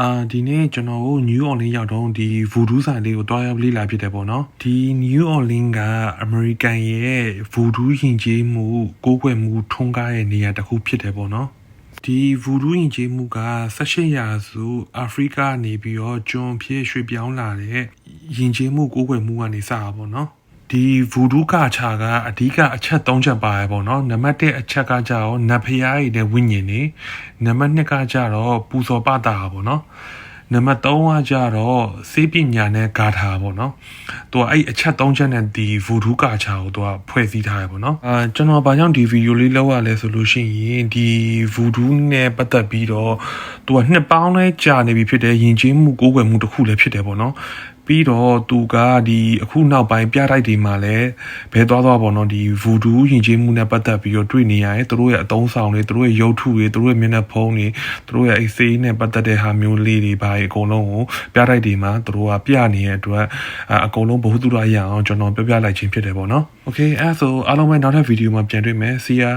အာဒီနေ့ကျွန်တော်တို့ New Orleans ရောက်တော့ဒီ Voodoo ဆိုင်လေးကိုတွားရောက်လေ့လာဖြစ်တယ်ပေါ့နော်ဒီ New Orleans က American ရဲ့ Voodoo ယဉ်ကျေးမှုကိုးကွယ်မှုထွန်းကားရဲ့နေရာတစ်ခုဖြစ်တယ်ပေါ့နော်ဒီဗူဒူးယဉ်ကျေးမှုက18ရာစုအာဖရိကနေပြီးတော့ဂျွန်ဖြစ်ရွှေ့ပြောင်းလာတဲ့ယဉ်ကျေးမှုကိုးကွယ်မှုကနေစတာပေါ့နော် ဒီဗူဒူးကချာကအဓိကအချက်၃ချက်ပါရပေါ့နော်နံပါတ်1အချက်ကကြတော့နတ်ဖျားရည်တဲ့ဝိညာဉ်နေနံပါတ်2ကကြတော့ပူဇော်ပတာပေါ့နော်နံပါတ်3ကကြတော့စေးပညာနဲ့ဂါထာပေါ့နော်သူကအဲ့အချက်၃ချက်နဲ့ဒီဗူဒူးကာချာကိုသူကဖွဲ့စည်းထားရပေါ့နော်အာကျွန်တော်ဘာကြောင့်ဒီဗီဒီယိုလေးလောက်ရလဲဆိုလို့ရှိရင်ဒီဗူဒူးနဲ့ပတ်သက်ပြီးတော့သူကနှစ်ပေါင်းလဲကြာနေပြီဖြစ်တဲ့ယဉ်ကျေးမှုကိုးကွယ်မှုတစ်ခုလည်းဖြစ်တယ်ပေါ့နော်ပြီးတော့သူကဒီအခုနောက်ပိုင်းပြတိုက်တွေမှာလည်းဘဲသွားသွားပေါ့နော်ဒီ voodoo ယဉ်ကျေးမှုနဲ့ပတ်သက်ပြီးတော့တွေ့နေရတယ်သူတို့ရဲ့အတုံးဆောင်တွေသူတို့ရဲ့ရုပ်ထုတွေသူတို့ရဲ့မျက်နှာဖုံးတွေသူတို့ရဲ့အိတ်ဆေးနဲ့ပတ်သက်တဲ့ဟာမျိုးလေးတွေဘာတွေအကုန်လုံးကိုပြတိုက်တွေမှာသူတို့ကပြနေတဲ့အတွက်အကုန်လုံးဘ ഹു တုရရအောင်ကျွန်တော်ပြောပြလိုက်ခြင်းဖြစ်တယ်ပေါ့နော် okay အဲဆိုအားလုံးပဲနောက်ထပ်ဗီဒီယိုမှာပြန်တွေ့မယ် see ya